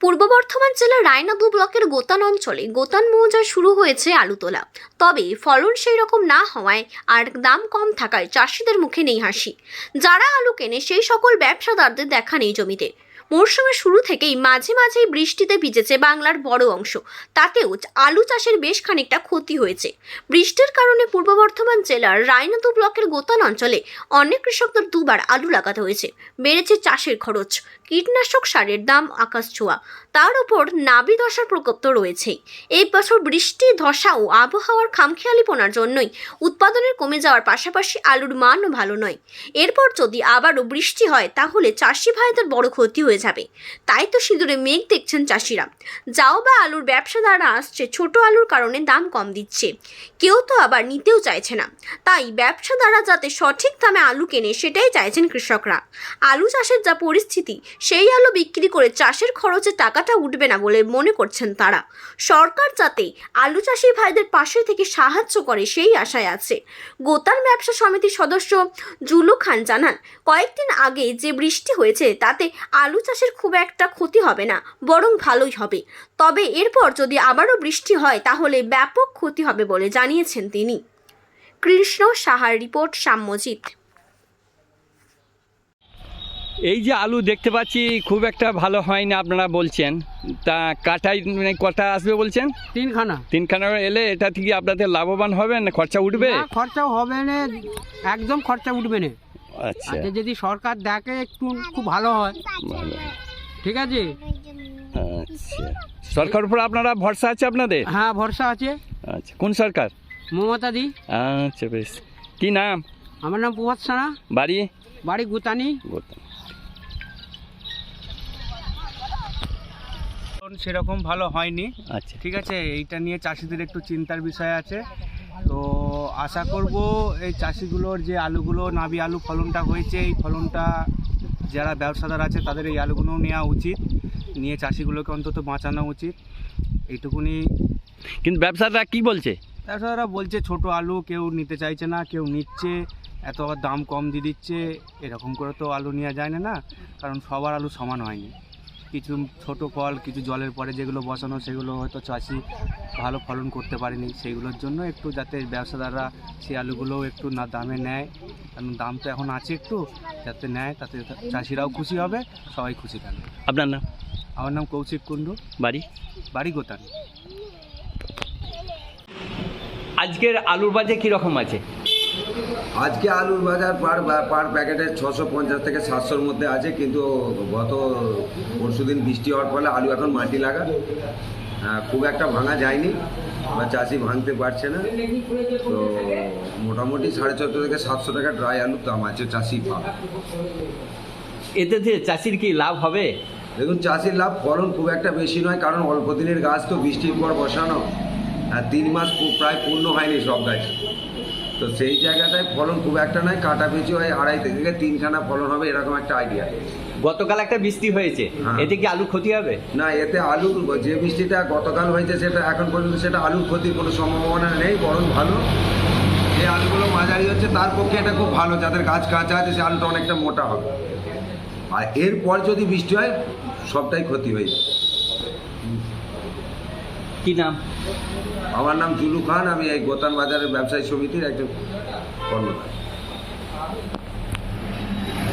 পূর্ব বর্ধমান জেলার রায়নাদু ব্লকের গোতান অঞ্চলে গোতান মৌজায় শুরু হয়েছে আলু তোলা তবে ফলন সেই রকম না হওয়ায় আর দাম কম থাকায় চাষিদের মুখে নেই হাসি। যারা আলু কেনে সেই সকল ব্যবসাদারদের দেখা নেই জমিতে। মরশুমের শুরু থেকেই মাঝে মাঝেই বৃষ্টিতে ভিজেছে বাংলার বড় অংশ। তাতেও আলু চাষের বেশ খানিকটা ক্ষতি হয়েছে। বৃষ্টির কারণে পূর্ব বর্ধমান জেলার রায়নাদু ব্লকের গোতান অঞ্চলে অনেক কৃষকদের দুবার আলু লাগাতে হয়েছে। বেড়েছে চাষের খরচ। কীটনাশক সারের দাম আকাশ ছোঁয়া। তার উপর নাবি ধসার প্রকোপ তো রয়েছেই। এই বছর বৃষ্টি, ধসা ও আবহাওয়ার খামখেয়ালিপনার জন্যই উৎপাদনের কমে যাওয়ার পাশাপাশি আলুর মানও ভালো নয়। এরপর যদি আবারও বৃষ্টি হয়, তাহলে চাষি ভাইদের বড় ক্ষতি হয়ে যাবে। তাই তো সিঁদুরে মেঘ দেখছেন চাষিরা। যাও বা আলুর ব্যবসাদাররা আসছে, ছোট আলুর কারণে দাম কম দিচ্ছে। কেউ তো আবার নিতেও চাইছে না। তাই ব্যবসাদাররা যাতে সঠিক দামে আলু কেনে, সেটাই চাইছেন কৃষকরা। আলু চাষের যা পরিস্থিতি সেই আলু বিক্রি করে চাষের খরচে টাকাটা উঠবে না বলে মনে করছেন তারা। সরকার যাতে আলু চাষি ভাইদের পাশে থেকে সাহায্য করে সেই আশায় আছে। গোতান ব্যবসা সমিতির সদস্য জুলু খান জানান, কয়েকদিন আগে যে বৃষ্টি হয়েছে তাতে আলু চাষের খুব একটা ক্ষতি হবে না, বরং ভালোই হবে। তবে এরপর যদি আবারও বৃষ্টি হয় তাহলে ব্যাপক ক্ষতি হবে বলে জানিয়েছেন তিনি। কৃষ্ণ সাহার রিপোর্ট সাম্যজিৎ এই যে আলু দেখতে পাচ্ছি খুব একটা ভালো হয়নি আপনারা বলছেন। তা কাটাই মানে কটা আসবে বলছেন? তিনখানা। তিনখানা এলে এটা থেকে আপনাদের লাভবান হবেন না খরচা উঠবে? না, খরচা হবে না একদম খরচা উঠবে না। আচ্ছা। যদি সরকার দেখে একটু খুব ভালো হয়। ঠিক আছে? আচ্ছা। সরকার উপর আপনারা ভরসা আছে আপনাদের? হ্যাঁ ভরসা আছে। আচ্ছা কোন সরকার? মমতা দি আচ্ছা বেশ। কি নাম? আমার নাম প্রভাত সানা বাড়ি? বাড়ি গুতানি। গোতাম। সেরকম ভালো হয়নি। আচ্ছা। ঠিক আছে এইটা নিয়ে চাষিদের একটু চিন্তার বিষয় আছে। তো আশা করব এই চাষিগুলোর যে আলুগুলো নাবি আলু ফলনটা হয়েছে এই ফলনটা যারা ব্যবসাদার আছে তাদের এই আলুগুলো নেওয়া উচিত। নিয়ে চাষিগুলোকে অন্তত বাঁচানো উচিত। এইটুকুনি। কিন্তু ব্যবসাদারা কি বলছে? ব্যবসাদারা বলছে ছোট আলু কেউ নিতে চাইছে না কেউ নিচ্ছে এত দাম কম দিয়ে দিচ্ছে। এরকম করে তো আলু নেওয়া যায় না না। কারণ সবার আলু সমান হয়নি। কিছু ছোট ফল কিছু জলের পরে যেগুলো বসানো সেগুলো হয়তো চাষি ভালো ফলন করতে পারেনি। সেইগুলোর জন্য একটু যাতে ব্যবসাদাররা সেই আলুগুলোও একটু না দামে নেয় কারণ দাম তো এখন আছে একটু যাতে নেয় তাতে চাষিরাও খুশি হবে সবাই খুশি থাকবে। আপনার নাম? আমার নাম কৌশিক কুণ্ডু। বাড়ি? বাড়ি গোতান। আজকের আলুর বাজে কীরকম আছে? আজকে আলুর বাজার পার পার প্যাকেটে ছশো পঞ্চাশ থেকে সাতশোর মধ্যে আছে কিন্তু গত পরশুদিন বৃষ্টি হওয়ার ফলে আলু এখন মাটি লাগা। খুব একটা ভাঙা যায়নি বা চাষি ভাঙতে পারছে না। তো মোটামুটি সাড়ে চোদ্দ থেকে সাতশো টাকা ড্রাই আলুর দাম আছে চাষি পাবে এতে যে চাষির কি লাভ হবে? দেখুন চাষির লাভ ফলন খুব একটা বেশি নয় কারণ অল্প দিনের গাছ তো বৃষ্টির পর বসানো। আর তিন মাস প্রায় পূর্ণ হয়নি সব গাছ। তো সেই জায়গাটায় ফলন খুব একটা নয় কাটা পিছু হয় আড়াই থেকে তিনখানা ফলন হবে এরকম একটা আইডিয়া গতকাল একটা বৃষ্টি হয়েছে। হ্যাঁ। এতে কি আলুর ক্ষতি হবে? না এতে আলুর যে বৃষ্টিটা গতকাল হয়েছে সেটা এখন পর্যন্ত সেটা আলুর ক্ষতির কোনো সম্ভাবনা নেই বরং ভালো। যে আলুগুলো মাঝারি হচ্ছে তার পক্ষে এটা খুব ভালো যাদের গাছ কাঁচা আছে সে আলুটা অনেকটা মোটা হবে। আর এরপর যদি বৃষ্টি হয় সবটাই ক্ষতি হয়ে যাবে। কি নাম? আমার নাম জুলু খান আমি এই গোতান বাজারের ব্যবসায়ী সমিতির একজন কর্মকর্তা।